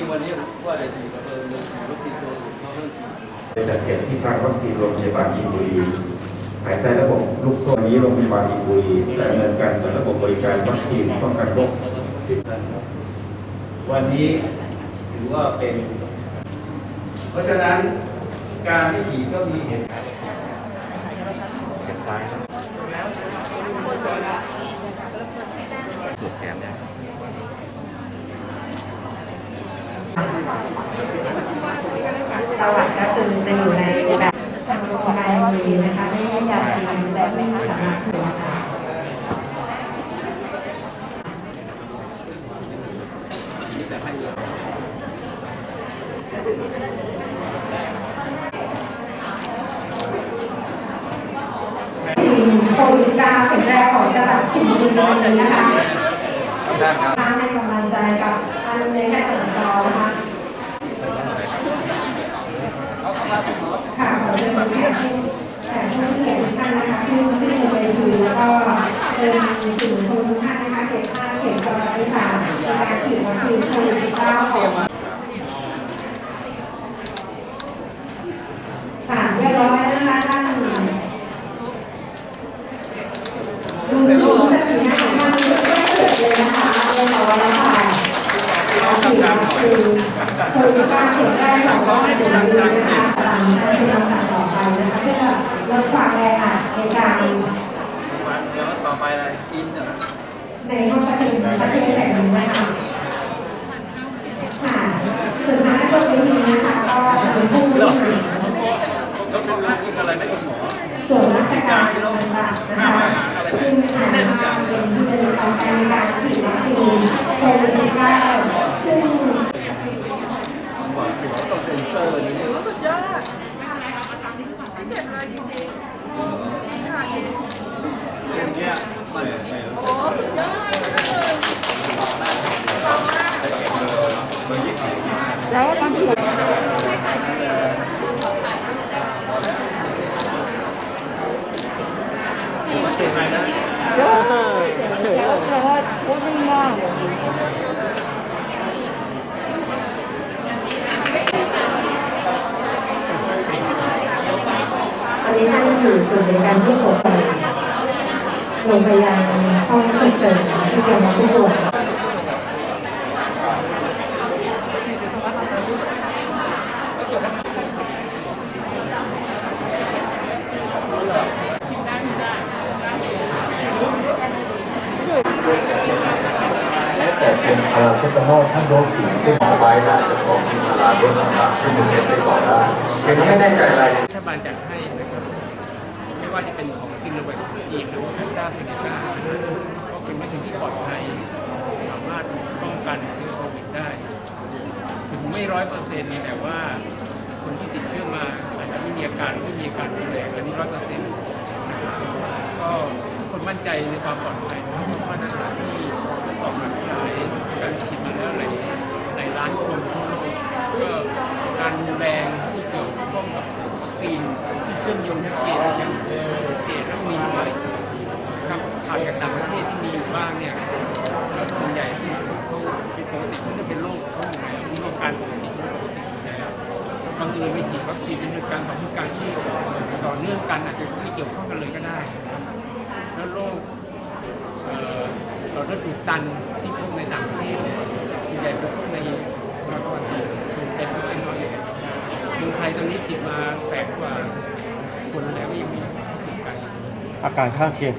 จริงวันนี้ว่าจะฉีดก็เลยเลยฉีดวัคซีนตัวอื่นเขาเพิ่มฉีดจัดเก็บที่คลังวัคซีนโรงพยาบาลอินบุรีภายใต้ระบบลูกโซ่นี้โรงพยาบาลอินบุรีดำเนินการเหมือนระบบบริการวัคซีนป้องกันโรควันนี้ถือว่าเป็น เพราะฉะนั้นการที่ฉีดก็มีเหตุผลประวัติก็คือจะอยู่ในแบบทางโรงพยาบาลมีนะคะไม่ให้ยากินและไม่สามารถถือนะคะโควิดกาแข็งแรงของจังหวัดสิงห์บุรีนะคะมาให้กำลังใจกับท่านในแพทย์สัญจรนะคะค่ะขอเชิญ แขกผู้แขกผู้เกียรติทุกท่านนะคะที่ที่ลงไปดูแล้วก็เชิญถึงคนทุกท่านนะคะเก็บผ้าเก็บกระดาษค่ะในการฉีดวัคซีนโควิด19ของค่ะเรียบร้อยแล้วนะคะท่านดูดูสถิติของท่านไม่เกิดเลยนะคะเรียบร้อยแล้วค่ะเราฉีดวัคซีนโควิด19เข็มแรกของเราในเดือนนี้นะคะตามการที่เราทำต่อไปนะคะเพื่อลดความแออัดในการ วันเดี๋ยว ต่อไปอะไรอินเหรอในห้องประชุมประเทศแห่งนี้นะคะค่ะสุดท้ายก็เป็นนี้นะคะก็เป็นผู้บริหารก็เป็นเรื่องที่อะไรไม่เป็นหมอส่วนราชการต่างๆนะคะซึ่งอาจจะเป็นผู้ดำเนินการในการฉีดวัคซีนโควิด19ซึ่งหมอเสือต้องเซ็นเซอร์นี่สุดยอดไม่เจ็บเลยจริงๆค่ะจริง เรื่องเนี้ยไม่ไม่รู้ โอ้สุดยอดเลย ว่าเซ็นอะไรนะ อันนี้ท่านอยู่ส่วนในการที่ปกครองโรงพยาบาลห้องฉุกเฉินที่เกี่ยวกับผู้ป่วย เป็นพาราเซตามอลท่านโดสสีที่หมอไว้ได้จะของมีพาราด้วยนะครับที่มันเป็นไปก่อนได้เป็นไม่แน่ใจอะไรรัฐบาลจัดให้นะครับไม่ว่าจะเป็นของซิโนแวคของจีนหรือว่าแอสตราเซเนกาก็เป็นวัคซีนที่ปลอดภัยสามารถป้องกันเชื้อโควิดได้ ถึงไม่ร้อยเปอร์เซ็นต์แต่ว่าคนที่ติดเชื้อมาอาจจะไม่มีอาการไม่มีอาการรุนแรงอันนี้ร้อยเปอร์เซ็นต์ก็คนมั่นใจในความปลอดภัยนะครับเพราะว่านักศึกษาที่ทดสอบการขายการฉีดมาแล้วหลายหลายล้านคนทั่วโลกก็การรุนแรงที่เกี่ยวข้องกับวัคซีน ที่เชื่อมโยงชัดเจนอย่างชัดเจนและมีน้อยครับขาดจากต่างประเทศที่มีอยู่บ้างเนี่ยส่วนใหญ่ที่เขาเป็นปกติเขาจะเป็นโรคเขาอยู่แล้วมีอาการปกติที่ปกติอยู่แล้วบางทีไม่ฉีดวัคซีนเป็นการต่อการที่ต่อเนื่องกันอาจจะไม่เกี่ยวข้องกันเลยก็ได้ แล้วโรคเอ่อหลอดเลือดอุดตันที่พบในต่างประเทศส่วนใหญ่เป็นพวกในชาวตะวันตกเป็นเป็นเป็นน้อยอยู่เมืองไทยตอนนี้ฉีดมาแสนกว่า คนแล้วก็ยังมีอาการข้างเคียง